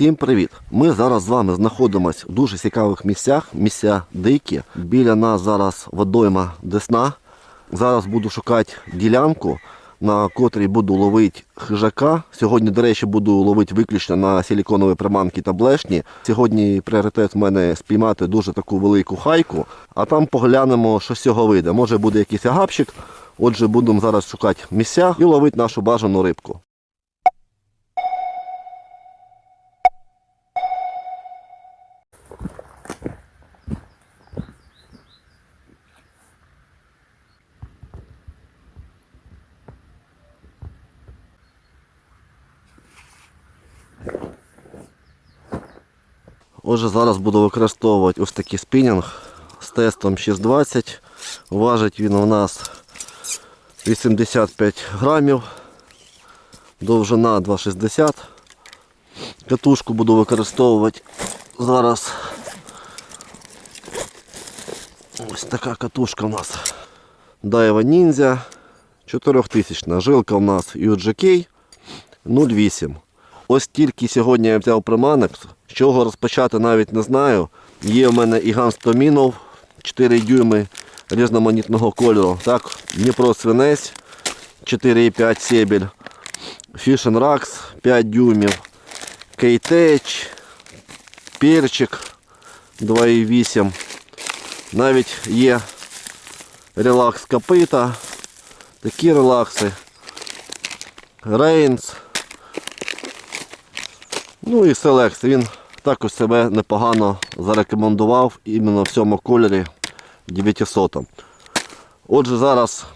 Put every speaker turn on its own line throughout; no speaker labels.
Всім привіт! Ми зараз з вами знаходимося в дуже цікавих місцях, місця дикі. Біля нас зараз водойма Десна. Зараз буду шукати ділянку, на котрій буду ловити хижака. Сьогодні, до речі, буду ловити виключно на силіконові приманки та блешні. Сьогодні пріоритет в мене спіймати дуже таку велику хайку, а там поглянемо, що з цього вийде. Може буде якийсь агапчик. Отже, будемо зараз шукати місця і ловити нашу бажану рибку. Отже, зараз буду використовувати ось такий спінінг з тестом 620. Важить він у нас 85 грамів, довжина 2,60. Катушку буду використовувати зараз. Ось така катушка у нас. Daiwa Ninja 4000. Жилка у нас UGK 0,8. Ось тільки сьогодні я взяв приманок. З чого розпочати навіть не знаю. Є в мене і Ганстомінов 4 дюйми різноманітного кольору. Так, Дніпро свинець 4,5 себель. Fishing Rax 5 дюймів. Кейтеч, перчик 2,8. Навіть є релакс копита. Такі релакси. Рейнс. Ну і Селекс, він також себе непогано зарекомендував іменно в цьому кольорі 900. Отже, зараз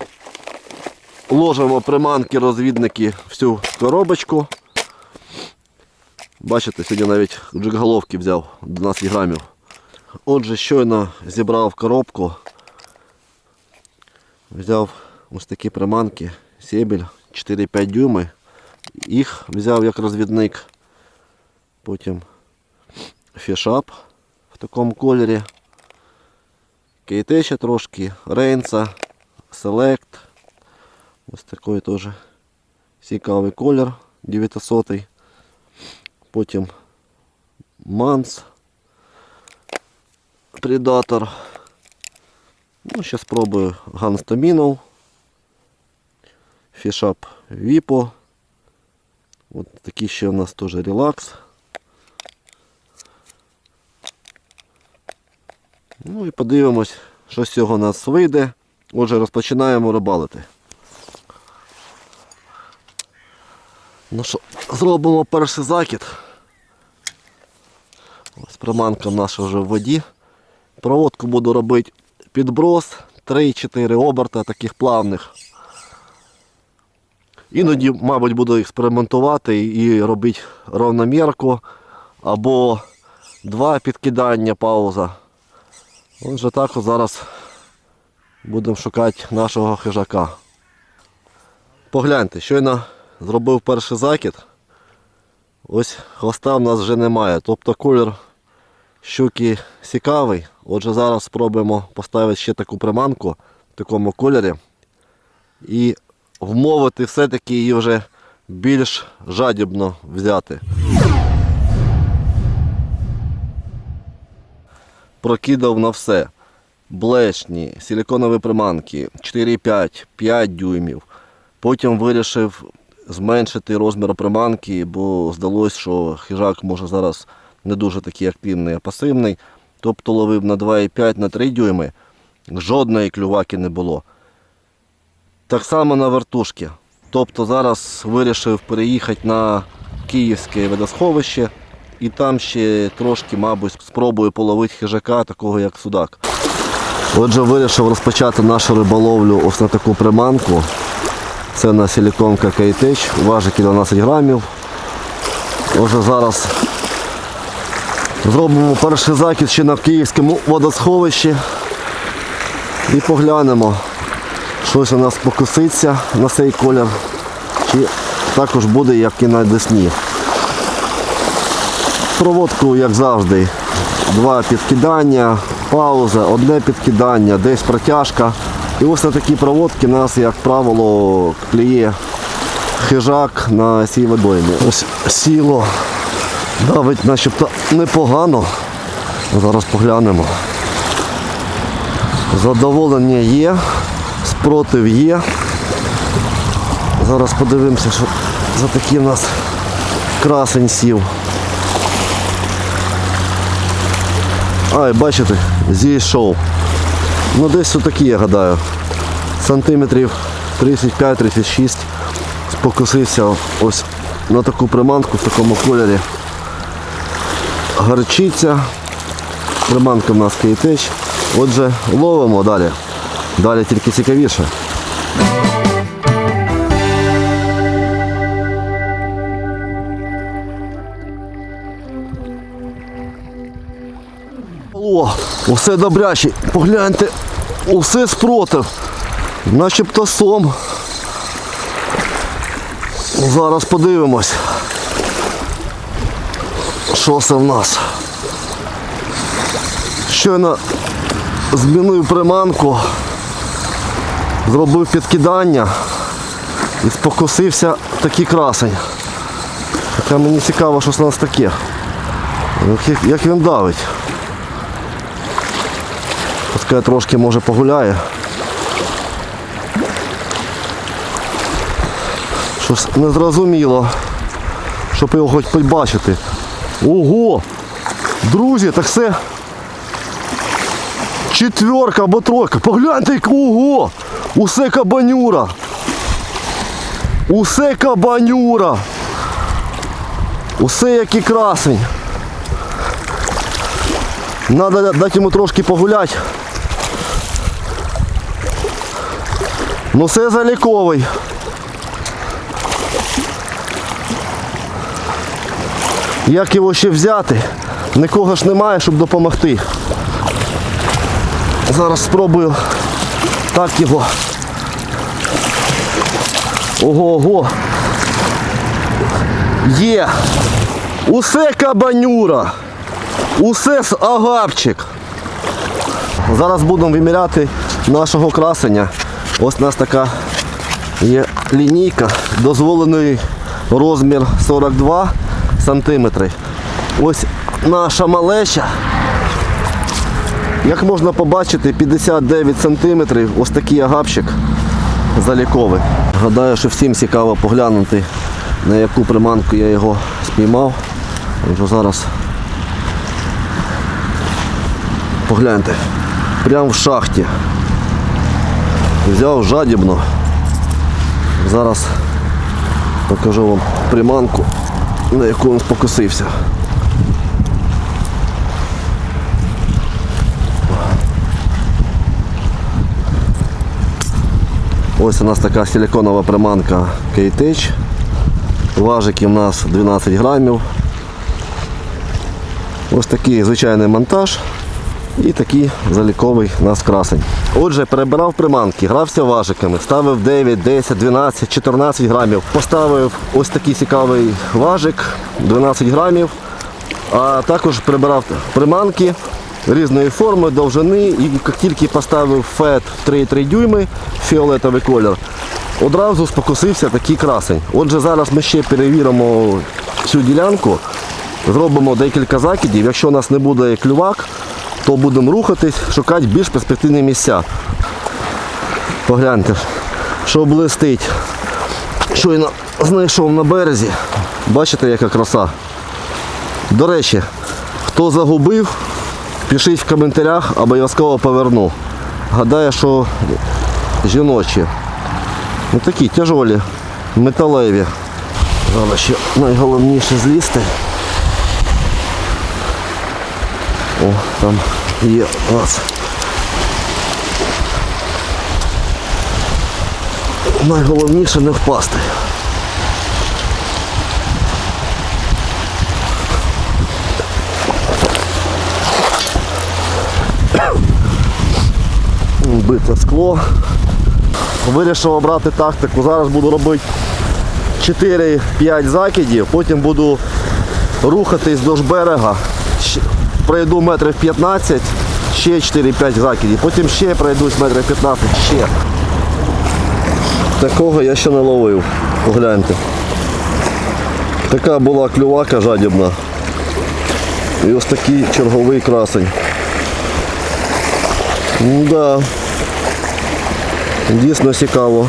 ложимо приманки, розвідники всю коробочку. Бачите, сьогодні навіть джиголовки взяв 12 грамів. Отже, щойно зібрав коробку. Взяв ось такі приманки, себель 4-5 дюйми. Їх взяв як розвідник. Потім фішап в такому кольорі. Ще трошки, рейнса, селект. Ось такий теж цікавий колір 900. Потім манс, предатор. Ну, ще спробую ганстамінов, фішап віпо. От такий ще у нас теж релакс. Ну і подивимось, що з цього у нас вийде. Отже, розпочинаємо рибалити. Ну що, зробимо перший закид. Ось приманка наша вже в воді. Проводку буду робити підброс, 3-4 оберта таких плавних. Іноді, мабуть, буду експериментувати і робити равномірку або два підкидання пауза. Отже так зараз будемо шукати нашого хижака. Погляньте, щойно зробив перший закид. Ось хвоста в нас вже немає. Тобто колір щуки цікавий. Отже, зараз спробуємо поставити ще таку приманку в такому кольорі. І вмовити все-таки її вже більш жадібно взяти. Прокидав на все. Блешні, силиконові приманки 4,5, 5 дюймів. Потім вирішив зменшити розмір приманки, бо здалося, що хижак може зараз не дуже такий активний, а пасивний. Тобто ловив на 2,5 на 3 дюйми. Жодної клюваки не було. Так само на вертушки. Тобто зараз вирішив переїхати на київське водосховище. І там ще трошки, мабуть, спробую половити хижака, такого як судак. Отже, вирішив розпочати нашу риболовлю ось на таку приманку. Це на силіконка Кейтеч, важить 12 грамів. Отже, зараз зробимо перший закид ще на київському водосховищі і поглянемо, щось у нас покуситься на цей колір, чи також буде, як і на Десні. Проводку, як завжди, два підкидання, пауза, одне підкидання, десь протяжка. І ось на такі проводки нас, як правило, кліє хижак на цій водоймі. Ось сіло Давить начебто непогано. Зараз поглянемо. Задоволення є, спротив є. Зараз подивимося, що за такий у нас красень сів. Ай, бачите, зійшов. Ну десь отакі, я гадаю. Сантиметрів 35-36 спокусився ось на таку приманку в такому кольорі. Гарчиця. Приманка в нас кейтеч. Отже, ловимо далі. Далі тільки цікавіше. Усе добряче. Погляньте, усе спротив. Начебто сом. Зараз подивимось. Що це в нас? Щойно змінив приманку, зробив підкидання і спокусився такий красень. Хоча мені цікаво, що у нас таке. Як він давить. Пускай трошки може погуляє. Щось незрозуміло, щоб його хоч побачити. Ого! Друзі, так це четверка або тройка. Погляньте, ого! Усе кабанюра. Усе кабанюра. Усе як і красень. Надо дати йому трошки погуляти. Ну це заліковий. Як його ще взяти? Нікого ж немає, щоб допомогти. Зараз спробую так його. Ого, ого. Є. Усе кабанюра. Усе з агапчик. Зараз будемо виміряти нашого красення. Ось у нас така є лінійка. Дозволений розмір 42 сантиметри. Ось наша малеча. Як можна побачити, 59 сантиметрів. Ось такий агапчик заліковий. Гадаю, що всім цікаво поглянути, на яку приманку я його спіймав. Отже, зараз погляньте. Прямо в шахті. Взяв жадібно. Зараз покажу вам приманку, на яку він спокусився. Ось у нас така силиконова приманка Кейтеч. Важики у нас 12 грамів. Ось такий звичайний монтаж і такий заліковий нас красень. Отже, перебирав приманки, грався важиками, ставив 9, 10, 12, 14 грамів. Поставив ось такий цікавий важик 12 грамів. А також прибирав приманки різної форми, довжини. І як тільки поставив фет 3,3 дюйми, фіолетовий колір, одразу спокусився такий красень. Отже, зараз ми ще перевіримо цю ділянку, зробимо декілька закидів. Якщо у нас не буде клювак, то будемо рухатись, шукати більш перспективні місця. Погляньте, що блистить. Щойно знайшов на березі. Бачите, яка краса. До речі, хто загубив, пишіть в коментарях, обов'язково поверну. Гадаю, що жіночі. Ну такі тяжолі, металеві. Зараз ще найголовніше злізти. О, там є раз. Найголовніше не впасти. Бите скло. Вирішив обрати тактику. Зараз буду робити 4-5 закидів, потім буду рухатись вздовж берега. Пройду метрів 15, ще 4-5 закидів, потім ще пройдусь метрів 15, ще. Такого я ще не ловив. Погляньте. Така була клювака жадібна. І ось такий черговий красень. Да. Дійсно цікаво.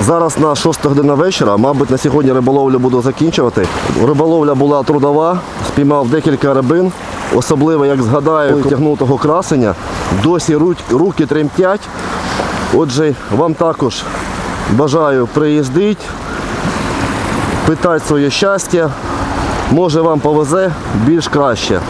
Зараз на 6 година вечора, мабуть, на сьогодні риболовлю буду закінчувати. Риболовля була трудова, спіймав декілька рибин. Особливо, як згадаю, тягнутого красення, досі руки тремтять. Отже, вам також бажаю приїздити, питати своє щастя. Може вам повезе більш краще.